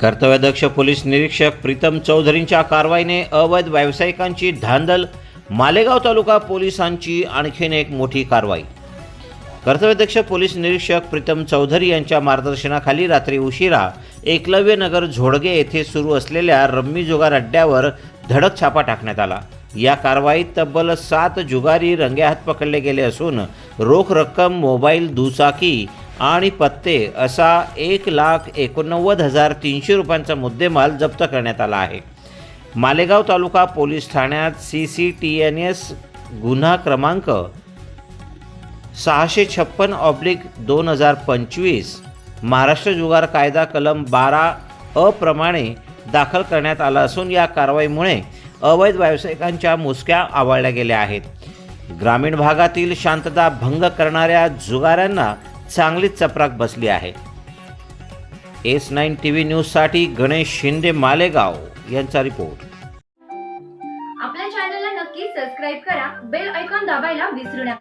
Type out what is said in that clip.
कर्तव्यदक्ष police निरीक्षक प्रीतम चौधरींच्या कारवाईने अवैध व्यावसायिकांची धांदल मालेगाव तालुका पोलिसांची आणखीन एक मोठी कारवाई. कर्तव्यदक्ष पोलीस निरीक्षक प्रीतम चौधरी यांच्या मार्गदर्शनाखाली रात्री उशिरा एकलव्यनगर झोडगे येथे सुरू असलेल्या रम्मी जुगार अड्ड्यावर धडक छापा टाकण्यात आला. या कारवाईत तब्बल सात जुगारी रंगेहात पकडले गेले असून रोख रक्कम मोबाईल दुचाकी आणि पत्ते असा एक लाख एकोणनव्वद हजार तीनशे रुपयांचा मुद्देमाल जप्त करण्यात आला आहे. मालेगाव तालुका पोलीस ठाण्यात C C T N S गुन्हा क्रमांक सहाशे छप्पन ऑब्लिक दोन हजार पंचवीस महाराष्ट्र जुगार कायदा कलम बारा अप्रमाणे दाखल करण्यात आला असून या कारवाईमुळे अवैध व्यावसायिकांच्या मुसक्या आवळल्या गेल्या आहेत. ग्रामीण भागातील शांतता भंग करणाऱ्या जुगाऱ्यांना चांगलीच चपराक बसली आहे. एस नाईन टी व्ही न्यूजसाठी गणेश शिंदे मालेगाव यांचा रिपोर्ट. आपल्या चॅनलला नक्की सबस्क्राईब करा. बेल ऐकॉन दाबायला विसरू नका.